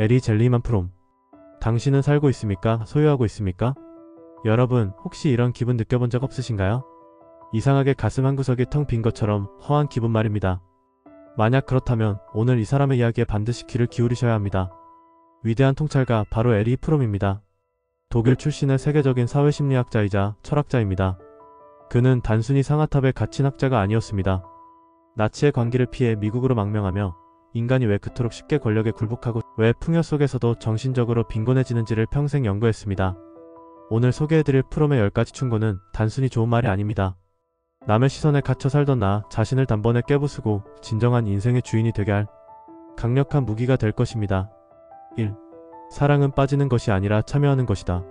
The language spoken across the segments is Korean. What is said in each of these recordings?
에리 젤리만 프롬. 당신은 살고 있습니까? 소유하고 있습니까? 여러분, 혹시 이런 기분 느껴본 적 없으신가요? 이상하게 가슴 한 구석이 텅 빈 것처럼 허한 기분 말입니다. 만약 그렇다면 오늘 이 사람의 이야기에 반드시 귀를 기울이셔야 합니다. 위대한 통찰가 바로 에리 프롬입니다. 독일 출신의 세계적인 사회심리학자이자 철학자입니다. 그는 단순히 상아탑에 갇힌 학자가 아니었습니다. 나치의 관계를 피해 미국으로 망명하며 인간이 왜 그토록 쉽게 권력에 굴복하고 왜 풍요 속에서도 정신적으로 빈곤해지는지를 평생 연구했습니다. 오늘 소개해드릴 프롬의 10가지 충고는 단순히 좋은 말이 아닙니다. 남의 시선에 갇혀 살던 나 자신을 단번에 깨부수고 진정한 인생의 주인이 되게 할 강력한 무기가 될 것입니다. 1. 사랑은 빠지는 것이 아니라 참여하는 것이다.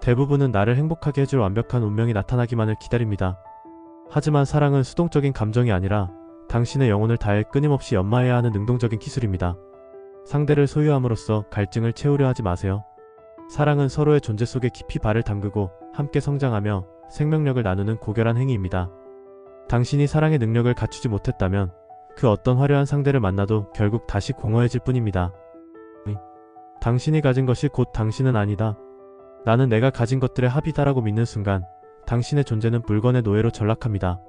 대부분은 나를 행복하게 해줄 완벽한 운명이 나타나기만을 기다립니다. 하지만 사랑은 수동적인 감정이 아니라 당신의 영혼을 다해 끊임없이 연마해야 하는 능동적인 기술입니다. 상대를 소유함으로써 갈증을 채우려 하지 마세요. 사랑은 서로의 존재 속에 깊이 발을 담그고 함께 성장하며 생명력을 나누는 고결한 행위입니다. 당신이 사랑의 능력을 갖추지 못했다면 그 어떤 화려한 상대를 만나도 결국 다시 공허해질 뿐입니다. 이, 당신이 가진 것이 곧 당신은 아니다. 나는 내가 가진 것들의 합이다라고 믿는 순간 당신의 존재는 물건의 노예로 전락합니다.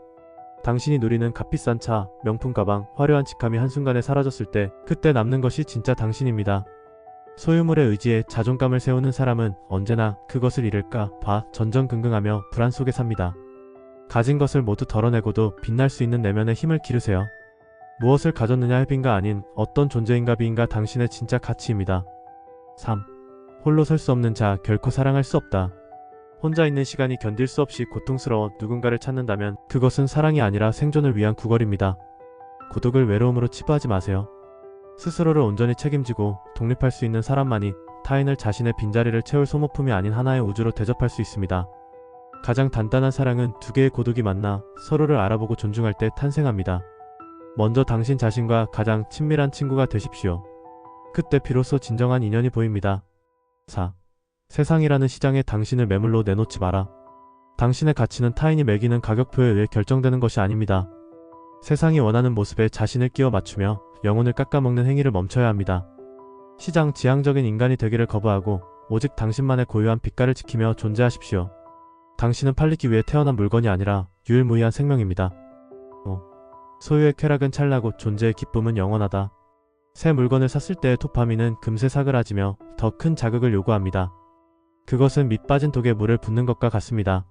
당신이 누리는 값비싼 차, 명품 가방, 화려한 직함이 한순간에 사라졌을 때 그때 남는 것이 진짜 당신입니다. 소유물에 의지해 자존감을 세우는 사람은 언제나 그것을 잃을까 봐 전전긍긍하며 불안 속에 삽니다. 가진 것을 모두 덜어내고도 빛날 수 있는 내면의 힘을 기르세요. 무엇을 가졌느냐의 빈가 아닌 어떤 존재인가 비인가 당신의 진짜 가치입니다. 3. 홀로 설 수 없는 자 결코 사랑할 수 없다. 혼자 있는 시간이 견딜 수 없이 고통스러워 누군가를 찾는다면 그것은 사랑이 아니라 생존을 위한 구걸입니다. 고독을 외로움으로 치부하지 마세요. 스스로를 온전히 책임지고 독립할 수 있는 사람만이 타인을 자신의 빈자리를 채울 소모품이 아닌 하나의 우주로 대접할 수 있습니다. 가장 단단한 사랑은 두 개의 고독이 만나 서로를 알아보고 존중할 때 탄생합니다. 먼저 당신 자신과 가장 친밀한 친구가 되십시오. 그때 비로소 진정한 인연이 보입니다. 4. 세상이라는 시장에 당신을 매물로 내놓지 마라. 당신의 가치는 타인이 매기는 가격표에 의해 결정되는 것이 아닙니다. 세상이 원하는 모습에 자신을 끼워 맞추며 영혼을 깎아먹는 행위를 멈춰야 합니다. 시장 지향적인 인간이 되기를 거부하고 오직 당신만의 고유한 빛깔을 지키며 존재하십시오. 당신은 팔리기 위해 태어난 물건이 아니라 유일무이한 생명입니다. 5. 소유의 쾌락은 찰나고 존재의 기쁨은 영원하다. 새 물건을 샀을 때의 도파민은 금세 사그라지며 더 큰 자극을 요구합니다. 그것은 밑 빠진 독에 물을 붓는 것과 같습니다.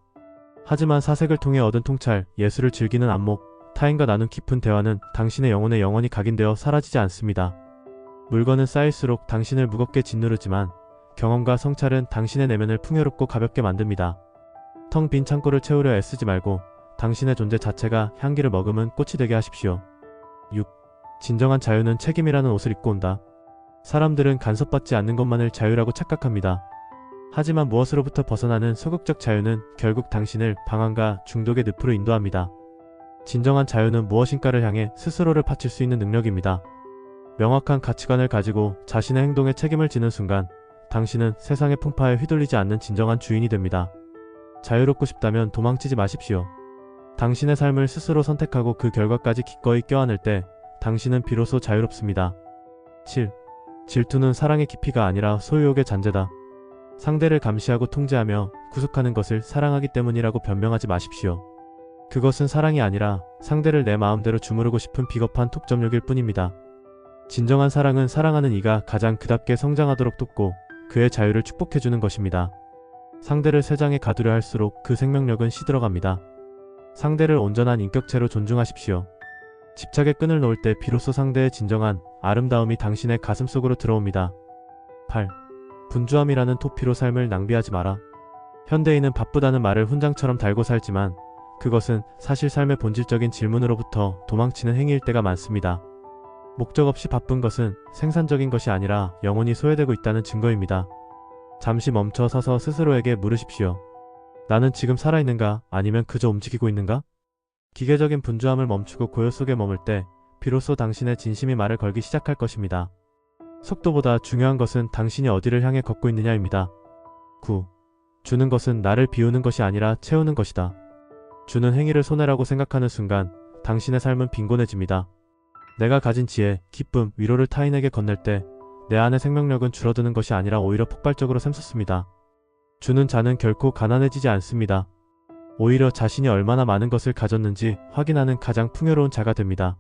하지만 사색을 통해 얻은 통찰, 예술을 즐기는 안목, 타인과 나눈 깊은 대화는 당신의 영혼에 영원히 각인되어 사라지지 않습니다. 물건은 쌓일수록 당신을 무겁게 짓누르지만 경험과 성찰은 당신의 내면을 풍요롭고 가볍게 만듭니다. 텅 빈 창고를 채우려 애쓰지 말고 당신의 존재 자체가 향기를 머금은 꽃이 되게 하십시오. 6. 진정한 자유는 책임이라는 옷을 입고 온다. 사람들은 간섭받지 않는 것만을 자유라고 착각합니다. 하지만 무엇으로부터 벗어나는 소극적 자유는 결국 당신을 방황과 중독의 늪으로 인도합니다. 진정한 자유는 무엇인가를 향해 스스로를 바칠 수 있는 능력입니다. 명확한 가치관을 가지고 자신의 행동에 책임을 지는 순간 당신은 세상의 풍파에 휘둘리지 않는 진정한 주인이 됩니다. 자유롭고 싶다면 도망치지 마십시오. 당신의 삶을 스스로 선택하고 그 결과까지 기꺼이 껴안을 때 당신은 비로소 자유롭습니다. 7. 질투는 사랑의 깊이가 아니라 소유욕의 잔재다. 상대를 감시하고 통제하며 구속하는 것을 사랑하기 때문이라고 변명하지 마십시오. 그것은 사랑이 아니라 상대를 내 마음대로 주무르고 싶은 비겁한 톡점욕일 뿐입니다. 진정한 사랑은 사랑하는 이가 가장 그답게 성장하도록 돕고 그의 자유를 축복해주는 것입니다. 상대를 세장에 가두려 할수록 그 생명력은 시들어갑니다. 상대를 온전한 인격체로 존중하십시오. 집착의 끈을 놓을 때 비로소 상대의 진정한 아름다움이 당신의 가슴 속으로 들어옵니다. 8. 분주함이라는 토피로 삶을 낭비하지 마라. 현대인은 바쁘다는 말을 훈장처럼 달고 살지만 그것은 사실 삶의 본질적인 질문으로부터 도망치는 행위일 때가 많습니다. 목적 없이 바쁜 것은 생산적인 것이 아니라 영혼이 소외되고 있다는 증거입니다. 잠시 멈춰 서서 스스로에게 물으십시오. 나는 지금 살아있는가 아니면 그저 움직이고 있는가? 기계적인 분주함을 멈추고 고요 속에 머물 때 비로소 당신의 진심이 말을 걸기 시작할 것입니다. 속도보다 중요한 것은 당신이 어디를 향해 걷고 있느냐입니다. 9. 주는 것은 나를 비우는 것이 아니라 채우는 것이다. 주는 행위를 손해라고 생각하는 순간 당신의 삶은 빈곤해집니다. 내가 가진 지혜, 기쁨, 위로를 타인에게 건넬 때 내 안의 생명력은 줄어드는 것이 아니라 오히려 폭발적으로 샘솟습니다. 주는 자는 결코 가난해지지 않습니다. 오히려 자신이 얼마나 많은 것을 가졌는지 확인하는 가장 풍요로운 자가 됩니다.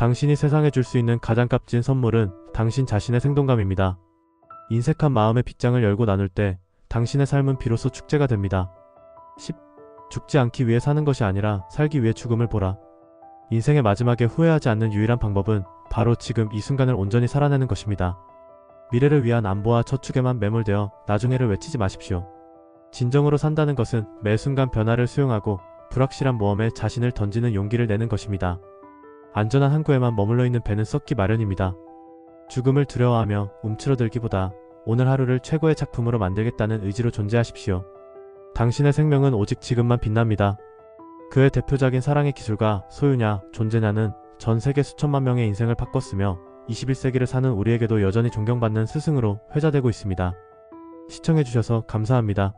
당신이 세상에 줄 수 있는 가장 값진 선물은 당신 자신의 생동감입니다. 인색한 마음의 빗장을 열고 나눌 때 당신의 삶은 비로소 축제가 됩니다. 10. 죽지 않기 위해 사는 것이 아니라 살기 위해 죽음을 보라. 인생의 마지막에 후회하지 않는 유일한 방법은 바로 지금 이 순간을 온전히 살아내는 것입니다. 미래를 위한 안보와 저축에만 매몰되어 나중에를 외치지 마십시오. 진정으로 산다는 것은 매 순간 변화를 수용하고 불확실한 모험에 자신을 던지는 용기를 내는 것입니다. 안전한 항구에만 머물러 있는 배는 썩기 마련입니다. 죽음을 두려워하며 움츠러들기보다 오늘 하루를 최고의 작품으로 만들겠다는 의지로 존재하십시오. 당신의 생명은 오직 지금만 빛납니다. 그의 대표적인 사랑의 기술과 소유냐, 존재냐는 전 세계 수천만 명의 인생을 바꿨으며 21세기를 사는 우리에게도 여전히 존경받는 스승으로 회자되고 있습니다. 시청해주셔서 감사합니다.